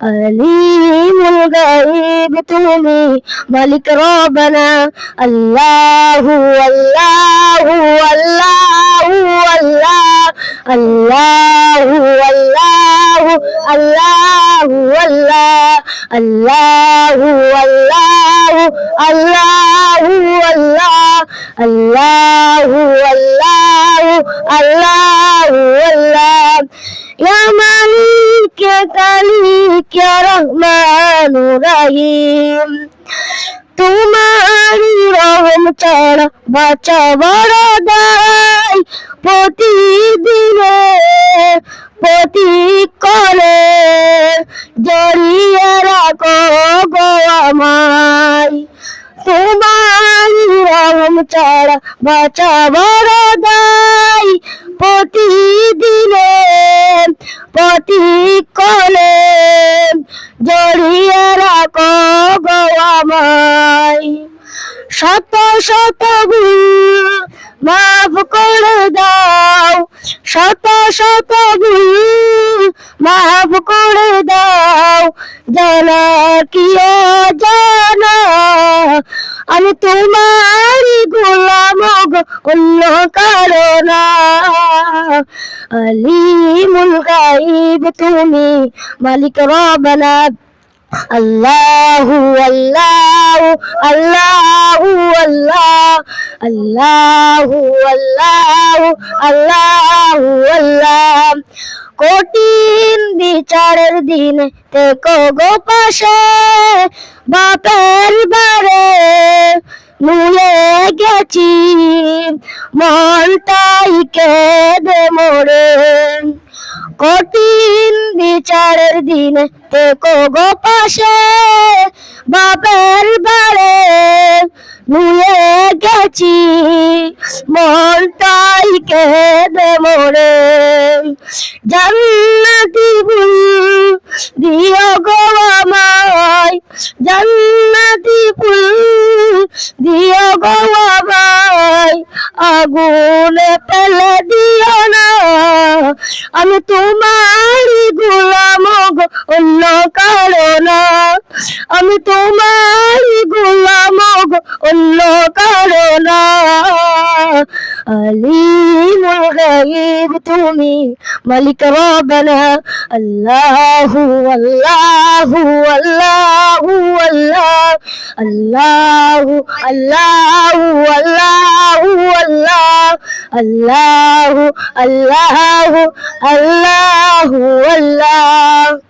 না আলিমুল গাইব তুমি মালিক রবনা আল্লাহু আল্লাহু আল্লাহু আল্লাহ আল্লাহু আল্লাহু আল্লাহু আল্লাহ আল্লাহু আল্লাহু আল্লাহু আল্লাহ আল্লাহু আল্লাহু আল্লাহু আল্লাহ ইয়া মালিক ইয়া রহমান রহিম তোমারি রহম ছাড়া বাঁচা বড় দায় প্রতিদিনে প্রতি করে জড়িয়ে রাখো গো আমায়। তোমারি রহম ছাড়া বাঁচা বড় দায় প্রতিদিনে প্রতি কলে জড়িয়ে রাখো গো আমায়। শত শত ভুল মাফ করে দাও, শত শত ভুল মাফ করে দাও, জানা কি জানা আমি তোমারই গোলাম অন্য কারও না আলিমুল গাইব তুমি, মালিক রবনা আল্লাহু আল্লাহু আল্লাহু, আল্লাহ। আল্লাহু আল্লাহু আল্লাহু, আল্লাহ। কঠিন বিচারের দিন তে গো পাশে, বাপের বারে। নুয়ে গেছি, মনটাই কেঁদে মরে। কঠিন বিচারের দিন থেকো গো পাশে, বাপের বাড়ে। নুয়ে গেছি, মনটাই কেঁদে মরে। জান্নাতি ফুল দিও গো আমায় জান্নাতি ফুল দিও গো আমায় আগুনে ফেলে দিও না। আমি তোমারই আলিমুল গাইব তুমি মালিক রবনা আল্লাহু আল্লাহু আল্লাহু আল্লাহ আল্লাহু আল্লাহু আল্লাহু আল্লাহ আল্লাহু আল্লাহু আল্লাহু আল্লাহ